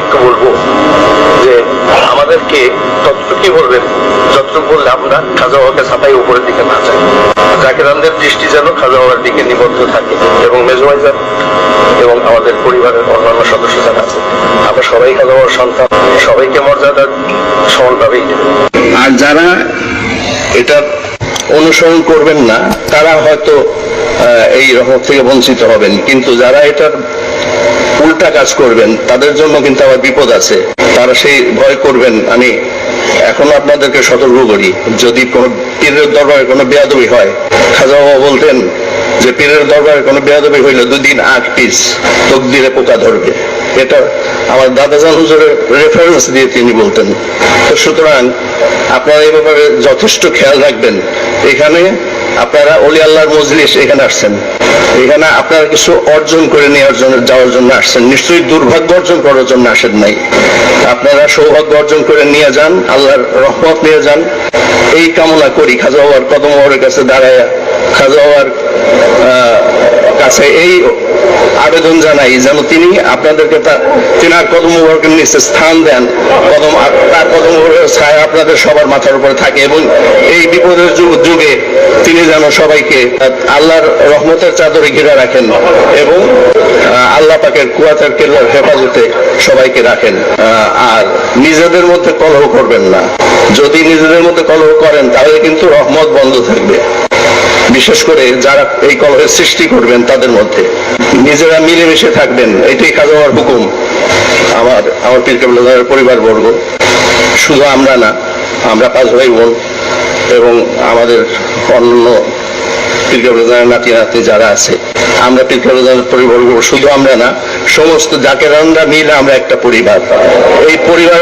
একটু বলব যে আমাদেরকে বলবেন, যতটুকু বললে আমরা উপরের দিকে না যাই দৃষ্টি যেন দিকে নিবদ্ধ থাকে এবং এবং আমাদের পরিবারের অন্যান্য সদস্য যারা আছে, আমরা সবাই সন্তান, সবাইকে মর্যাদা সমানভাবেই আর যারা এটা অনুসরণ করবেন না, তারা হয়তো এই রহমত থেকে বঞ্চিত হবেন। কিন্তু যারা এটার উল্টা কাজ করবেন, তাদের জন্য কিন্তু আবার বিপদ আছে। তারা সেই ভয় করবেন, আমি এখন আপনাদেরকে সতর্ক করি, যদি কোনো পীরের দরবারে কোনো বেয়াদবি হয়, খাজা বাবা বলতেন যে পীরের দরবারে কোনো বেয়াদবি হইলে দুদিন আগ পিস তকদিরে পোকা ধরবে। এটা আমার দাদাজান হুজুরের রেফারেন্স দিয়ে তিনি বলতেন। তো সুতরাং আপনারা এই ব্যাপারে যথেষ্ট খেয়াল রাখবেন। এখানে আপনারা অলি আল্লাহর মজলিস এখানে আসছেন। এখানে আপনারা কিছু অর্জন করে নেওয়ার জন্য যাওয়ার জন্য আসছেন। নিশ্চয়ই দুর্ভাগ্য অর্জন করার জন্য আসেন নাই। আপনারা সৌভাগ্য অর্জন করে নিয়ে যান, আল্লাহর রহমত নিয়ে যান। এই কামনা করি, খাজা বাবার কদম বাবার কাছে দাঁড়ায় খাজা বাবার কাছে এই আবেদন জানাই, যেন তিনি আপনাদেরকে তার তিনার কদম মুবারকের নিচে স্থান দেন। কদম তার কদম ছায়া আপনাদের সবার মাথার উপরে থাকে এবং এই বিপদের যুগে তিনি যেন সবাইকে আল্লাহর রহমতের চাদরে ঘিরে রাখেন এবং আল্লাহ পাকের কুয়াতের কেল্লার হেফাজতে সবাইকে রাখেন। আর নিজেদের মধ্যে কলহ করবেন না। যদি নিজেদের মধ্যে কলহ করেন, তাহলে কিন্তু রহমত বন্ধ থাকবে। বিশেষ করে যারা এই কলহের সৃষ্টি করবেন, তাদের মধ্যে। নিজেরা মিলেমিশে থাকবেন, এটাই কাজ হওয়ার হুকুম। আমার আমার পীর কেবলার পরিবার বর্গ শুধু আমরা না, আমরা পাঁচ ভাই বোন এবং আমাদের অন্য পীর নাতি নাতি যারা আছে, আমরা কেবলার পরিবার শুধু আমরা না, সমস্ত জাকেরানরা মিলে আমরা একটা পরিবার। এই পরিবারের